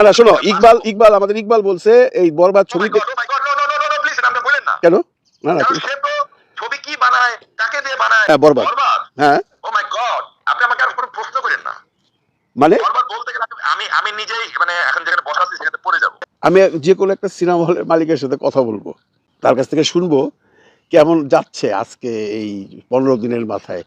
না শোনো ইকবাল ইকবাল আমাদের ইকবাল বলছে এই বরবাদ ছবিতে। কেন না না ছবি কি বানায়, কাকে দিয়ে বানায়? হ্যাঁ, বরবাদ। হ্যাঁ Oh my God, আপনি আমাকে আর কোনো প্রশ্ন করেন না। মানে বরবাদ বলতে গেলে আমি- আমি আমি নিজেই মানে এখন যেখানে বসা আছি সেখানে পড়ে যাব আমি যে কোনো একটা সিনেমা হলের মালিকের সাথে কথা বলব তার কাছ থেকে শুনব কেমন যাচ্ছে আজকে এই পনেরো দিনের মাথায়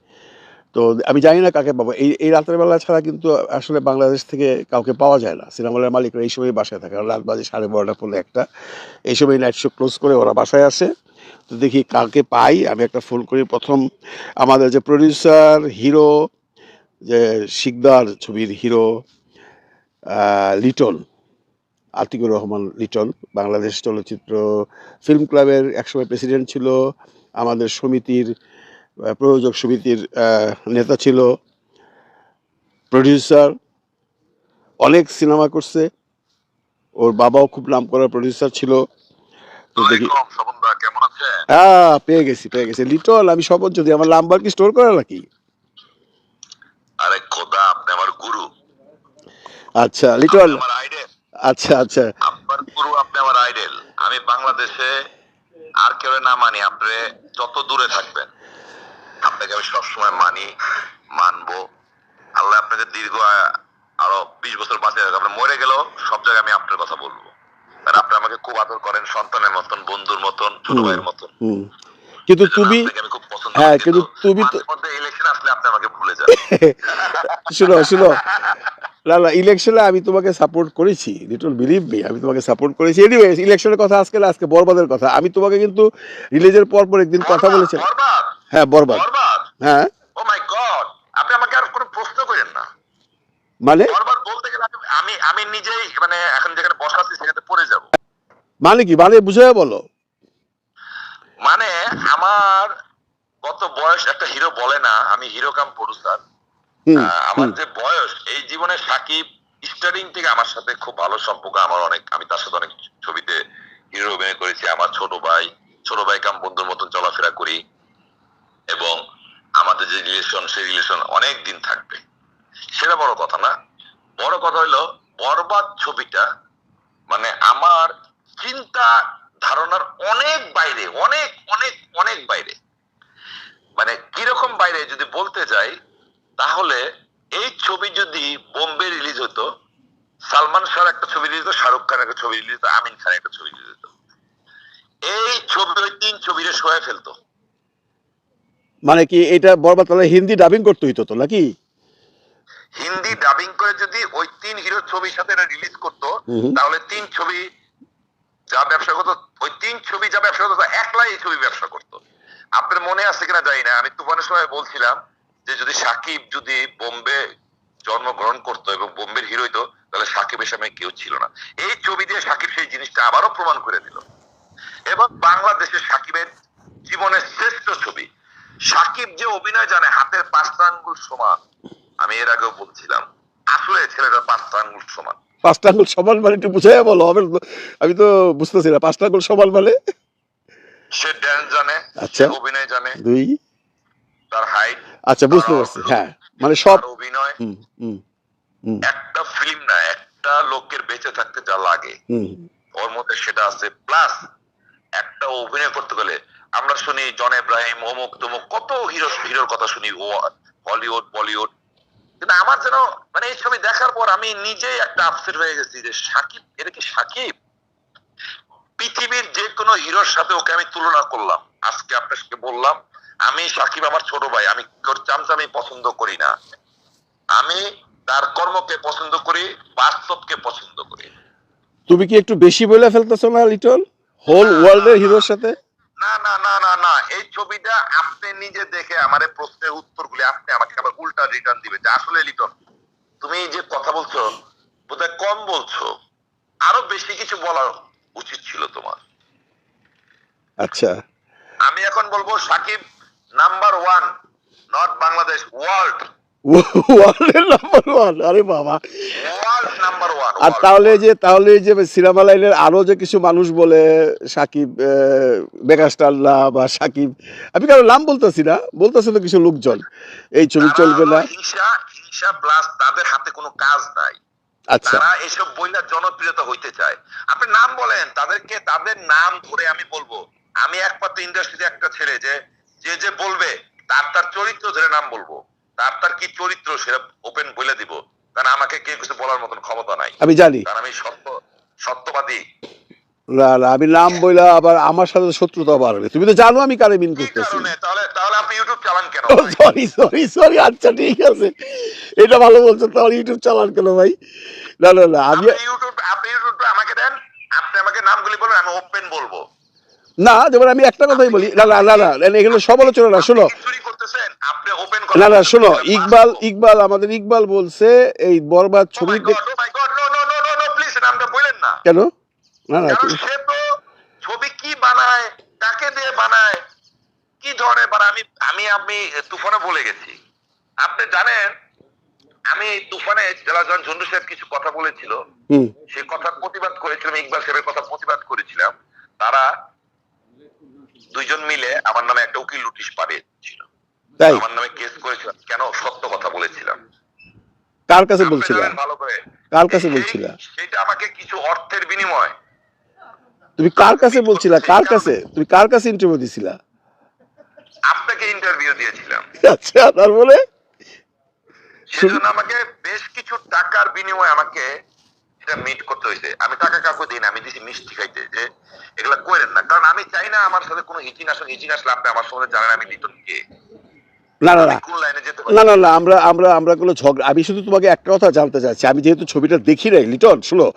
তো আমি জানি না কাকে পাবো। এই এই রাতের বেলা ছাড়া কিন্তু আসলে বাংলাদেশ থেকে কাউকে পাওয়া যায় না। সিনেমা হলের মালিকরা এই সময় বাসায় থাকে। রাত বাজে সাড়ে বারোটা পড়লে একটা। এই সময় নাইট শো ক্লোজ করে ওরা বাসায় আসে। তো দেখি কাকে পাই। আমি একটা ফোন করি। প্রথম আমাদের যে প্রডিউসার হিরো যে শিকদার ছবির হিরো লিটন, আতিকুর রহমান লিটন, বাংলাদেশ চলচ্চিত্র ফিল্ম ক্লাবের একসময় প্রেসিডেন্ট ছিল। আমাদের সমিতির প্রযোজক সমিতির নেতা ছিল প্রডিউসার অনেক সিনেমা করছে। ওর বাবাও খুব নাম করা প্রডিউসার ছিল। হ্যাঁ পেয়ে গেছি পেয়ে গেছি। লিটন আমি শপথ যদি আমার নাম্বার কি স্টোর করা নাকি? আরে খোদা আপনি আমার গুরু। আচ্ছা আইডেল আচ্ছা আচ্ছা। আপনার গুরু আপনি আমার আইডেল আমি বাংলাদেশে আর কেউ না মানি আপনি যত দূরে থাকবেন। আপনাকে আমি সবসময় মানি মানবো। আল্লাহ আপনাকে দীর্ঘ আরও বিশ বছর বাঁচিয়ে রাখবে আপনি মরে গেলেও সব জায়গায় আমি আপনার কথা বলব। আপনি আমাকে খুব আদর করেন সন্তানের মতন বন্ধুর মতন ছোট ভাইয়ের মতন। কিন্তু তুমি হ্যাঁ, কিন্তু তুমি তো- ইলেকশন আসলে আপনি আমাকে ভুলে যান। শুনো শুনো। না না ইলেকশনে আমি তোমাকে সাপোর্ট করেছি। লিটল বিলিভ মি আমি তোমাকে সাপোর্ট করেছি। এনিওয়ে ইলেকশনের কথা আজকে না আজকে বরবাদের কথা। আমি তোমাকে কিন্তু রিলিজের পর পর একদিন কথা বলেছিলাম। হ্যাঁ বরবাদ? হ্যাঁ? ও মাই গড আপনি আমাকে আর কোনো প্রশ্ন করেন না। মানে? বরবাদ বলতে গেলে আমি- আমি নিজেই মানে এখন যেখানে বসা আছি সেখানে পড়ে যাব। মানে কি? মানে বুঝে বলো। মানে আমার কত বয়স একটা হিরো বলে না আমি হিরো কাম প্রডিউসার আমার যে বয়স এই জীবনে সাকিব স্টার্টিং থেকে আমার সাথে খুব ভালো সম্পর্ক। আমার অনেক আমি তার সাথে অনেক ছবিতে হিরো অভিনয় করেছি। আমার ছোট ভাই ছোট ভাই কাম বন্ধুর মতন চলাফেরা করি। এবং আমাদের যে রিলেশন সেই রিলেশন অনেক দিন থাকবে। সেটা বড় কথা না। বড় কথা হলো, বরবাদ ছবিটা মানে আমার চিন্তা ধারণার অনেক বাইরে, অনেক অনেক অনেক বাইরে। মানে কীরকম বাইরে যদি বলতে যাই, তাহলে এই ছবি যদি বোম্বে রিলিজ হতো, সালমান শাহর একটা ছবি রিলিজ হতো, শাহরুখ খান একটা ছবি রিলিজ হতো, আমিন খান একটা ছবি রিলিজ হতো। এই ছবি তিন ছবিরে শোয়ে ফেলতো। মানে কি এটা বরবাদ তাহলে হিন্দি ডাবিং করতে হইতো তো নাকি? হিন্দি ডাবিং করে যদি ওই তিন হিরো ছবির সাথে এটা রিলিজ করতো তাহলে তিন ছবি যা ব্যবসা করতো ওই তিন ছবি যা ব্যবসা করতো একলাই এই ছবি ব্যবসা করতো। আপনার মনে আছে কিনা জানি না আমি তুফানের সময় বলছিলাম যে যদি সাকিব যদি বোম্বে জন্মগ্রহণ করতো এবং বোম্বের হিরো হইতো তাহলে সাকিবের সামনে কেউ ছিল না। এই ছবি দিয়ে সাকিব সেই জিনিসটা আবারও প্রমাণ করে দিল। এবং বাংলাদেশের সাকিবের জীবনের শ্রেষ্ঠ ছবি সাকিব যে অভিনয় জানে হাতের পাঁচটা আঙ্গুল সমান। আমি এর আগেও বলছিলাম আসলে ছেলেটা পাঁচটা আঙ্গুল সমান। পাঁচটা আঙুল সমান মানে একটু বুঝে বলো আমি তো বুঝতেছি না পাঁচটা আঙুল সমান মানে? সে ড্যান্স জানে আচ্ছা। অভিনয় জানে দুই। তার হাইট আচ্ছা বুঝতে পারছি হ্যাঁ। মানে সব অভিনয়। একটা ফিল্ম না একটা লোকের বেঁচে থাকতে যা লাগে। হুম। ওর মধ্যে সেটা আছে প্লাস একটা অভিনয় করতে গেলে আমরা শুনি জন এব্রাহিম অমুক তমুক, কত হিরো হিরোর কথা শুনি হলিউড বলিউড কিন্তু আমার যেন মানে এই ছবি দেখার পর আমি নিজেই একটা আপসেট হয়ে গেছি যে সাকিব, এটা কি সাকিব? পৃথিবীর যে কোনো হিরোর সাথে ওকে আমি তুলনা করলাম। আজকে আপনার সাথে বললাম, আমি সাকিব আমার ছোট ভাই, আমি চামচামি পছন্দ করি না। আমি তার কর্মকে পছন্দ করি, বাস্তবকে পছন্দ করি। তুমি কি একটু বেশি বলে ফেলতেছো না লিটল হোল ওয়ার্ল্ডের হিরোর সাথে? না না না না না। এই ছবিটা আপনি নিজে দেখে আমার প্রশ্নের উত্তরগুলি আপনি আমাকে আবার উল্টা রিটার্ন দিবে যে আসলে লিটন তুমি যে কথা বলছো বোধহয় কম বলছো। আরও বেশি কিছু বলা উচিত ছিল তোমার। আচ্ছা। আমি এখন বলব Sakib number one not Bangladesh world. ওয়ার্ল্ডের নাম্বার ওয়ান আরে বাবা। আর তাহলে যে তাহলে যে সিনেমা লাইনের আরও যে কিছু মানুষ বলে সাকিব মেগাস্টারলা বা সাকিব আমি কারও নাম বলতেছি না বলতেছে তো কিছু লোকজন। এই ছবি চলবে না। তাদের হাতে কোনো কাজ নাই। আচ্ছা। তারা এসব বইলা জনপ্রিয়তা হইতে চায়। আপনি নাম বলেন তাদেরকে তাদের নাম ধরে আমি বলব। আমি একমাত্র ইন্ডাস্ট্রিতে একটা ছেলে যে যে যে বলবে তার তার চরিত্র ধরে নাম বলব। তার তার কি চরিত্র সেটা ওপেন বলে দিব। কারণ আমাকে কেউ কিছু বলার মতন ক্ষমতা নাই। আমি জানি। কারণ আমি সত্য সত্যবাদী। না না আমি নাম বইলা আবার আমার সাথে শত্রুতা বাড়বে। তুমি তো জানো আমি কারে মিন করতেছি। তাহলে তাহলে আপনি ইউটিউব চালান কেন সরি সরি সরি আচ্ছা ঠিক আছে। এটা ভালো বলছো তাহলে ইউটিউব চালান কেন ভাই? না না না আমি আপনি ইউটিউব আপনি ইউটিউব আমাকে দেন আপনি আমাকে নামগুলি বলেন আমি ওপেন বলব। না যেমন আমি একটা কথাই বলি না না না না এখানে সমালোচনা না শোনো। করতেছেন আপনি ওপেন না না শোনো ইকবাল ইকবাল আমাদের ইকবাল বলছে এই বরবাদ Oh ছবি oh নামটা না। কেন? না না সে তো ছবি কি বানায়, কাকে দিয়ে বানায়, কি ধরনের বানায়, আমি আমি আমি তুফানে বলে গেছি। আপনি জানেন আমি তুফানে জেলাজন ঝন্ডু সাহেব কিছু কথা বলেছিল। সে কথা প্রতিবাদ করেছিলাম ইকবাল সাহেবের কথা প্রতিবাদ করেছিলাম। তারা দুইজন মিলে আমার নামে একটা উকিল নোটিশ পাঠিয়েছিল। তাই? আমার নামে কেস করেছিলাম কেন সত্য কথা বলেছিলাম? কার কাছে আপনি বলছিলা? জানেন ভালো করে। কাছে সেই- বলছিলা? সেটা আমাকে কিছু অর্থের বিনিময়। তুমি কার কাছে বলছিলা? কার কাছে? তুমি কার কাছে ইন্টারভিউ দিছিলা? আপনাকে ইন্টারভিউ দিয়েছিলাম। আচ্ছা তারপরে সেজন্য আমাকে বেশ কিছু টাকার বিনিময়ে আমাকে এটা মিট করতে হয়েছে। আমি টাকা কাউকে দিই না আমি দিছি মিষ্টি খাইতে যে এগুলা করেন না। কারণ আমি চাই না আমার সাথে কোনো হিচিন আসলে হিচিন আসলে আপনি আমার সঙ্গে জানেন আমি লিটন কে। না না না। পারি? না না না আমরা আমরা আমরা কোনো ঝগড়া আমি শুধু তোমাকে একটা কথা জানতে চাচ্ছি। আমি যেহেতু ছবিটা দেখি নাই লিটন শুনো।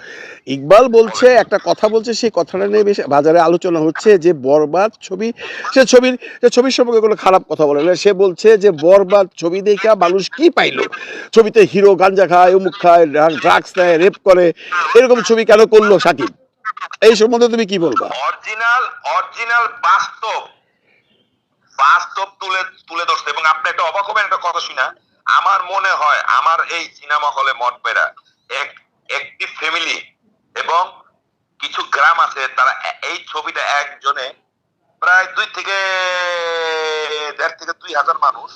ইকবাল বলছে একটা কথা বলছে সেই কথাটা নিয়ে বেশ বাজারে আলোচনা হচ্ছে যে বরবাদ ছবি সে ছবির সে ছবির সম্পর্কে কোনো খারাপ কথা বলে না। সে বলছে যে বরবাদ ছবি দেখা মানুষ কি পাইলো? ছবিতে হিরো গাঞ্জা খায় অমুক খায় ড্রাগস নেয় রেপ করে। এরকম ছবি কেন করল সাকিব? এই সম্বন্ধে তুমি কি বলবা? অরিজিনাল অরিজিনাল বাস্তব। বাস্তব তুলে তুলে ধরছে। এবং আপনি একটা অবাক হবেন, একটা কথা আমার মনে হয়, আমার এই সিনেমা হলে এক, একটি ফ্যামিলি এবং কিছু গ্রাম আছে, তারা এই ছবিটা একজনে প্রায় দুই থেকে দেড় থেকে দুই হাজার মানুষ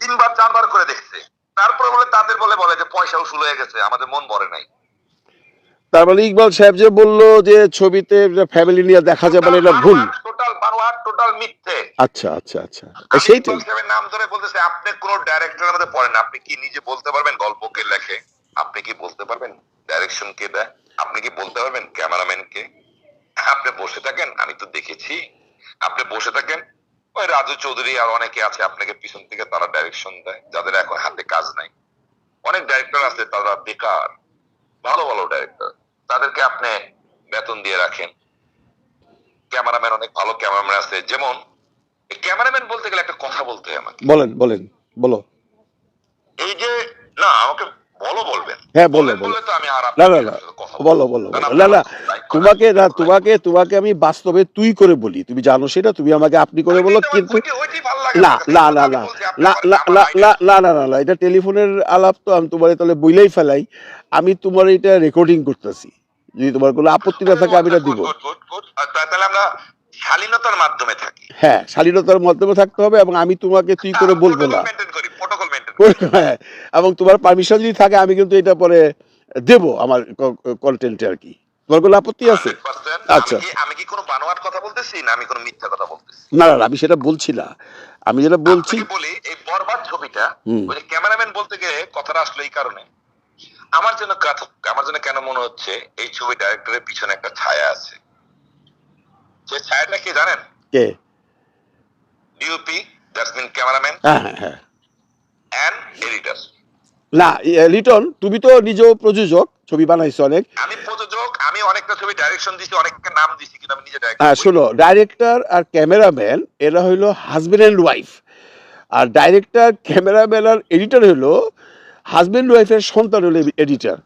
তিনবার, চারবার করে দেখছে। তারপরে বলে, তাদের বলে বলে যে পয়সা উসুল হয়ে গেছে, আমাদের মন ভরে নাই। তার মানে ইকবাল সাহেব যে বলল যে ছবিতে ফ্যামিলি নিয়ে দেখা যাবে না এটা ভুল। টোটাল বানোয়াট টোটাল মিথ্যে। আচ্ছা আচ্ছা আচ্ছা। সেইটাই। নাম ধরে বলতেছে আপনি কোন ডাইরেক্টরের মধ্যে পড়েন না। আপনি কি নিজে বলতে পারবেন লেখে? আপনি কি বলতে পারবেন? ডাইরেকশন কে দেয়? আপনি কি বলতে পারবেন ক্যামেরাম্যান কে? আপনি বসে থাকেন আমি তো দেখেছি। আপনি বসে থাকেন ওই রাজু চৌধুরী আর অনেকে আছে আপনাকে পিছন থেকে তারা ডাইরেকশন দেয় যাদের এখন হাতে কাজ নাই। অনেক ডাইরেক্টর আছে তারা বেকার ভালো ভালো ডাইরেক্টর তাদেরকে আপনি বেতন দিয়ে রাখেন। ক্যামেরাম্যান অনেক ভালো ক্যামেরাম্যান আছে। যেমন ক্যামেরাম্যান বলতে গেলে একটা কথা বলতে হয় আমাকে। বলেন বলেন বলো। এই যে না আমাকে বলো বলবেন। হ্যাঁ, বলো, বলো। আমি না না না। বলো বলো না না আপনার like করা- তোমাকে না তোমাকে তোমাকে আমি বাস্তবে তুই করে বলি। তুমি জানো সেটা তুমি আমাকে আপনি করে বলো কিন্তু ওইটাই- ওইটাই ভালো লাগে না না না না না না না না না না না না এটা টেলিফোনের আলাপ তো আমি তোমার তাহলে বইলেই ফেলাই। আমি তোমার এটা রেকর্ডিং করতেছি। যদি তোমার কোনো আপত্তি না থাকে আমি এটা দিব। তা- তাহলে আমরা শালীনতার মাধ্যমে থাকি। হ্যাঁ শালীনতার মাধ্যমে থাকতে হবে এবং আমি তোমাকে তুই করে বলব না। হ্যাঁ, এবং তোমার পারমিশন যদি থাকে আমি কিন্তু এটা পরে দেব আমার কন্টেন্টে আর কি। তোমার কোনো আপত্তি আছে? আচ্ছা। আমি কি কোনো বানোয়াট কথা বলতেছি না আমি কোনো মিথ্যা কথা বলতেছি? না না আমি সেটা বলছি না। আমি যেটা বলছি বলি এই বরবাদ ছবিটা ওই ক্যামেরাম্যান বলতে গিয়ে কথাটা আসলে এই কারণে। আমার জন্য আমার জন্য কেন মনে হচ্ছে এই ছবি ডাইরেক্টরের পিছনে একটা ছায়া আছে? যে ছায়াটা কি জানেন? কে? DOP that's mean cameraman. হ্যাঁ হ্যাঁ। হ্যাঁ এন্ড এডিটর না লিটন তুমি তো নিজেও প্রযোজক ছবি বানাইছো অনেক। আমি প্রযোজক আমি অনেকটা ছবি ডাইরেকশন দিছি অনেকটা নাম দিছি কিন্তু আমি নিজে হ্যাঁ ডাইরেক্ট শোনো ডাইরেক্টর আর ক্যামেরাম্যান এরা হলো হাজবেন্ড অ্যান্ড ওয়াইফ আর ডাইরেক্টর ক্যামেরাম্যান আর এডিটর হলো হাজবেন্ড ওয়াইফের সন্তান হলো এডিটর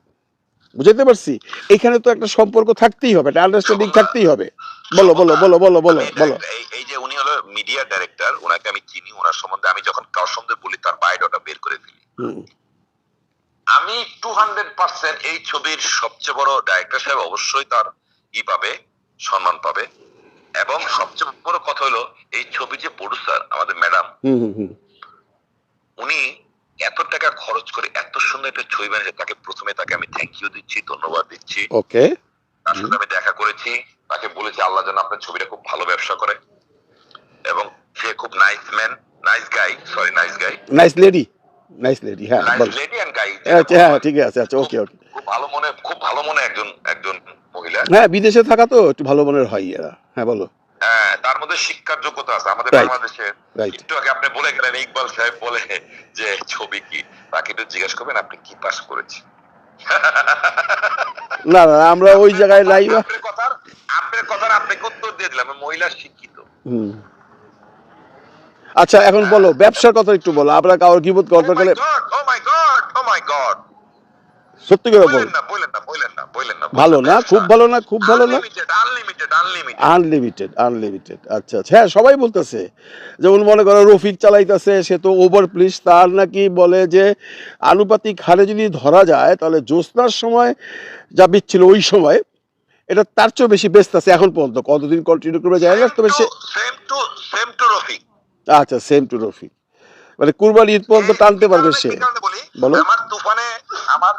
বুঝতে পারছি? এখানে তো একটা সম্পর্ক থাকতেই হবে একটা আন্ডারস্ট্যান্ডিং থাকতেই হবে। বলো বলো বলো বলো বলো আমি বলো। এই যে উনি হলো মিডিয়া ডাইরেক্টর ওনাকে আমি চিনি ওনার সম্বন্ধে আমি যখন কারোর সম্বন্ধে বলি তার বায়োডাটা বের করে ফেলি। আমি টু হান্ড্রেড পার্সেন্ট এই ছবির সবচেয়ে বড় ডাইরেক্টর সাহেব অবশ্যই তার ই পাবে সম্মান পাবে। এবং সবচেয়ে বড় কথা হলো এই ছবির যে প্রডিউসার আমাদের ম্যাডাম উনি এত টাকা খরচ করে এত সুন্দর একটা ছবি বানিয়েছে তাকে প্রথমে তাকে আমি থ্যাংক ইউ দিচ্ছি ধন্যবাদ দিচ্ছি। ওকে তার সাথে আমি দেখা করেছি তাকে বলেছি আল্লাহ যেন আপনার ছবিটা খুব ভালো ব্যবসা করে। এবং সে খুব nice man nice guy sorry nice guy nice lady nice lady হ্যাঁ নাইস লেডি অ্যান্ড গাই আচ্ছা হ্যাঁ ঠিক আছে আচ্ছা ওকে ওকে খুব ভালো মনে খুব ভালো মনে একজন একজন মহিলা। হ্যাঁ বিদেশে থাকা তো একটু ভালো মনের হয় এরা। হ্যাঁ বলো। শিক্ষার যোগ্যতা আছে আমাদের বাংলাদেশে একটু আগে আপনি বলে গেলেন ইকবাল সাহেব বলে যে ছবি কি? তাকে একটু জিজ্ঞেস করবেন আপনি কি পাস করেছেন? না না আমরা ওই জায়গায় আপনার কথার আপনার কথার আপনাকে উত্তর দিয়ে দিলাম মহিলা শিক্ষিত। হুম। আচ্ছা এখন বলো ব্যবসার কথা একটু বলো আমরা কারোর কি বোধ করতে গেলে ও মাই গড ও সত্যি করে বল। না বলেন না বলেন না বলেন না। ভালো না? খুব ভালো না? খুব ভালো না? আনলিমিটেড আনলিমিটেড আচ্ছা আচ্ছা। হ্যাঁ সবাই বলতেছে। যেমন মনে করো রফিক চালাইতেছে সে তো ওভার প্লিজ তার নাকি বলে যে আনুপাতিক হারে যদি ধরা যায় তাহলে জ্যোৎস্নার সময় যা বিচ্ছিল ওই সময় এটা তার চেয়েও বেশি ব্যস্ত আছে এখন পর্যন্ত। কতদিন কন্টিনিউ করবে যায় না তবে সে same to same to Rafiq. আচ্ছা সেম টু রফিক। মানে কুরবানি ঈদ পর্যন্ত টানতে পারবে সে। বলো। আমার তুফানে আমার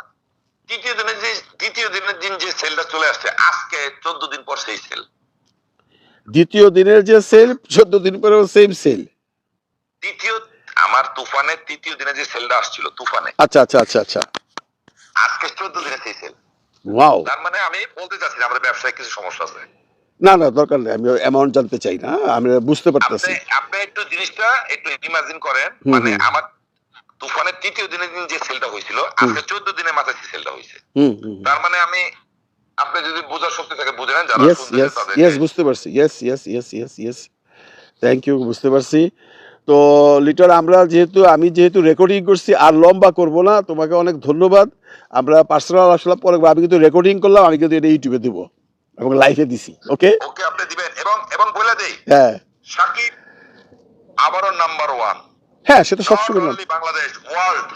তৃতীয় দিনের যে দ্বিতীয় দিনের দিন যে সেলটা চলে আসছে আজকে চোদ্দ দিন পর সেই সেল। দ্বিতীয় দিনের যে সেল চোদ্দ দিন পরেও সেম সেল তৃতীয় আমার তুফানের তৃতীয় দিনে যে সেলটা আসছিল তুফানে। আচ্ছা আচ্ছা আচ্ছা আচ্ছা। আজকে চোদ্দ দিনে সেই সেল ওয়াও তার মানে আমি বলতে চাচ্ছি আমাদের ব্যবসায় কিছু সমস্যা আছে। না না দরকার নেই আমি অ্যামাউন্ট জানতে চাই না আমি বুঝতে পারতেছি। আপনি আপনি একটু জিনিসটা একটু ইমাজিন করেন মানে আমার তুফানের তৃতীয় দিনের দিন যে সেলটা হয়েছিল আজকে চোদ্দ দিনের মাথায় সেই সেলটা হয়েছে। তার মানে আমি আপনি যদি বোঝার শক্তি থাকে বুঝে নেন যারা ইয়েস বুঝতে পারছি। Yes yes yes yes yes thank you বুঝতে পারছি। তো লিটার আমরা যেহেতু আমি যেহেতু রেকর্ডিং করছি আর লম্বা করব না তোমাকে অনেক ধন্যবাদ। আমরা পার্সোনাল আসলে পরে আমি কিন্তু রেকর্ডিং করলাম আমি কিন্তু এটা ইউটিউবে দেবো এবং লাইভে দিছি ওকে ওকে আপনি দিবেন। এবং এবং বলে দেই হ্যাঁ। সাকিব আবারও নাম্বার ওয়ান হ্যাঁ সেটা সবসময় Bangladesh world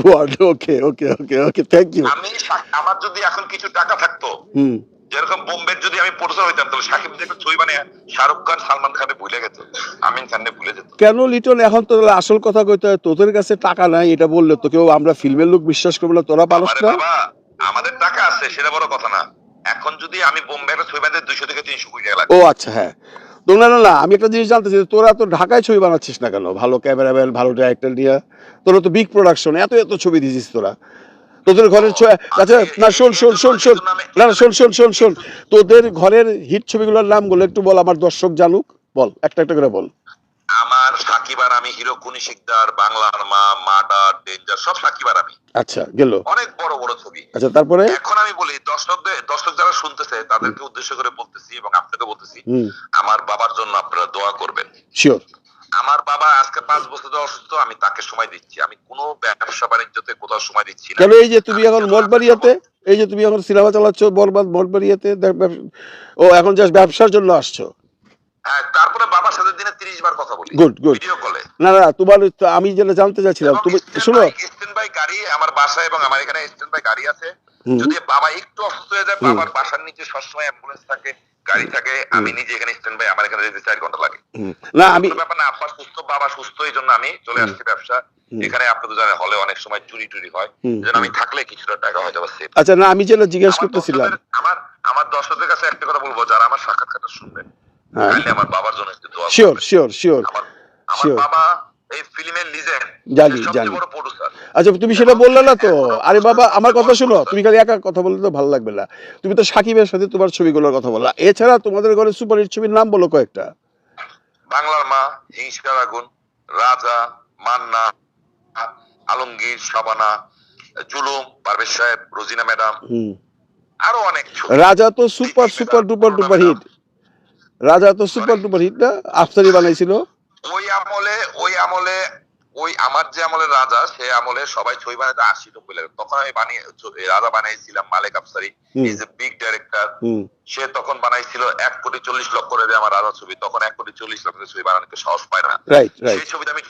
word okay okay okay okay thank you আমি আমার যদি এখন কিছু টাকা থাকতো হুম। যেরকম বোম্বের যদি আমি হইতাম তাহলে সাকিব ছবি বানিয়ে শাহরুখ খান সালমান খানে ভুলে গেত আমিন খানে ভুলে যেত। কেন লিটন এখন তো আসল কথা কইতে হয় তোদের কাছে টাকা নাই এটা বললে তো কেউ আমরা ফিল্মের লোক বিশ্বাস করব না তোরা পারস না? আমাদের টাকা আছে সেটা বড় কথা না। এখন যদি আমি বোম্বে একটা ছবি বানাতে দুইশো থেকে তিনশো কোটি টাকা লাগে ও আচ্ছা হ্যাঁ। না না না আমি একটা জিনিস জানতে চাই তোরা তো ঢাকায় ছবি বানাচ্ছিস না কেন? ভালো ক্যামেরাম্যান ভালো ডাইরেক্টর নিয়ে। তোরা তো বিগ প্রোডাকশন এত এত ছবি দিয়েছিস তোরা। তোদের ঘরের আচ্ছা না শোন শোন শোন শোন না না, শোন শোন শোন শোন। তোদের ঘরের হিট ছবিগুলোর নামগুলো একটু বল আমার দর্শক জানুক। বল একটা একটা করে বল। সাকিব আর আমি হিরো কুনি শিকদার বাংলার মা মার্ডার ডেঞ্জার সব সাকিব আর আমি। আচ্ছা গেল। অনেক বড় বড় ছবি। আচ্ছা তারপরে? এখন আমি বলি দর্শকদের দর্শক যারা শুনতেছে তাদেরকে উদ্দেশ্য করে বলতেছি এবং আপনাকে বলতেছি আমার বাবার জন্য আপনারা দোয়া করবেন। শিওর আমার বাবা আজকে পাঁচ বছর ধরে অসুস্থ আমি তাকে সময় দিচ্ছি। আমি কোনো ব্যবসা বাণিজ্যতে কোথাও সময় দিচ্ছি না। কেন এই যে তুমি এখন মঠবাড়িয়াতে এই যে তুমি এখন সিনেমা চালাচ্ছ বরবাদ মঠবাড়িয়াতে দেখ- ও এখন জাস্ট ব্যবসার জন্য আসছো। হ্যাঁ তারপরে দিনে তিরিশ বার কথা বলি। গুড গুড ভিডিও কলে না না তোমার আমি যেটা জানতে চাচ্ছিলাম তুমি শোনো। স্ট্যান্ড বাই গাড়ি আমার বাসায় এবং আমার এখানে স্ট্যান্ড বাই গাড়ি আছে। যদি বাবা একটু অসুস্থ হয়ে যায়। বাবার বাসার নিচে সবসময় অ্যাম্বুলেন্স থাকে গাড়ি থাকে আমি নিজে এখানে স্ট্যান্ড বাই আমার এখানে যেতে চার ঘণ্টা লাগে। না আমি ব্যাপার না আব্বা সুস্থ বাবা সুস্থ এই জন্য আমি চলে আসছি ব্যবসা। এখানে আপনি তো জানেন হলে অনেক সময় চুরি টুরি হয়। যেন আমি থাকলে কিছুটা টাকা হয়তো বা save আচ্ছা না আমি যেটা জিজ্ঞেস করতেছিলাম আমার আমার দর্শকদের কাছে একটা কথা বলব যারা আমার সাক্ষাৎকারটা শুনবে হ্যাঁ তাহলে আমার বাবার জন্য একটু দোয়া শিওর শিওর শিওর আমার আমার বাবা এই ফিল্মের লিজেন্ড জানি, জানি। সবচেয়ে বড় প্রোডিউসার আচ্ছা তুমি সেটা বললে না তো? আরে বাবা আমার কথা শোনো। তুমি খালি একা কথা বললে তো ভালো লাগবে না। তুমি তো সাকিবের সাথে তোমার ছবিগুলোর কথা বললা। এছাড়া তোমাদের ঘরে সুপারহিট ছবির নাম বলো কয়েকটা। বাংলার মা হিংস্কার আগুন রাজা মান্না আলমগীর শাবানা জুলুম পারভেজ সাহেব রোজিনা ম্যাডাম। আরও অনেক রাজা তো super super duper duper hit Raja তো সুপার ডুপার হিট না আফসারি বানাইছিল। ওই আমলে ওই আমলে ওই আমার যে আমলের রাজা সে আমলে সবাই ছবি বানাতে আশি নব্বই লাগে তখন আমি বানিয়ে রাজা বানিয়েছিলাম Malek Afsari is a big director সে তখন বানাইছিল এক কোটি চল্লিশ লক্ষ করে আমার রাজা ছবি। তখন এক কোটি চল্লিশ লক্ষ ছবি বানানোকে সাহস পায় না। সেই ছবিতে আমি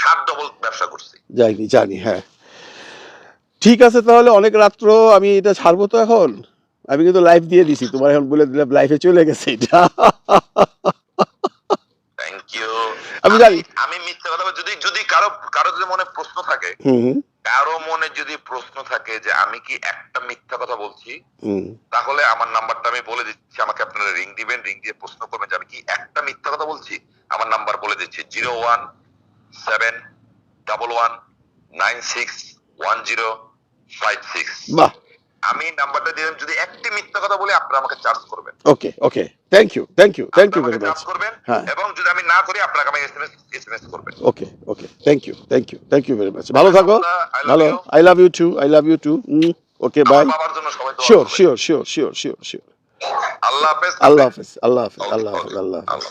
সাত ডবল ব্যবসা করছি। জানি জানি হ্যাঁ। ঠিক আছে তাহলে অনেক রাত্র আমি এটা ছাড়বো তো এখন? আমি কিন্তু লাইভ দিয়ে দিছি। তোমার এখন বলে দিলাম লাইফে চলে গেছে এটা। থ্যাংক ইউ আমি জানি। আমি মিথ্যা কথা বল- যদি যদি কারও কারও যদি মনে প্রশ্ন থাকে কারও মনে যদি প্রশ্ন থাকে যে আমি কি একটা মিথ্যা কথা বলছি তাহলে আমার নাম্বারটা আমি বলে দিচ্ছি। আমাকে আপনারা রিং দিবেন রিং দিয়ে প্রশ্ন করবেন যে আমি কি একটা মিথ্যা কথা বলছি? আমার নাম্বার বলে দিচ্ছি zero one seven double one nine six one zero five six বাহ। আমি নাম্বারটা দিলাম যদি একটি মিথ্যা কথা বলে আপনারা আমাকে চার্জ করবেন। Okay okay thank you thank you thank you very আমাকে মাচ করবেন হ্যাঁ। এবং যদি আমি না করি আপনাকে আমি এসএমএস এসএমএস করবেন। Okay okay thank you thank you thank you very much ভালো থাকো। ভালো। I love you too I love you too okay bye বাবার জন্য সবাই sure sure sure sure sure sure আল্লাহ হাফেজ। আল্লাহ হাফেজ আল্লাহ হাফেজ আল্লাহ হাফেজ আল্লাহ হাফেজ। আল্লাহ।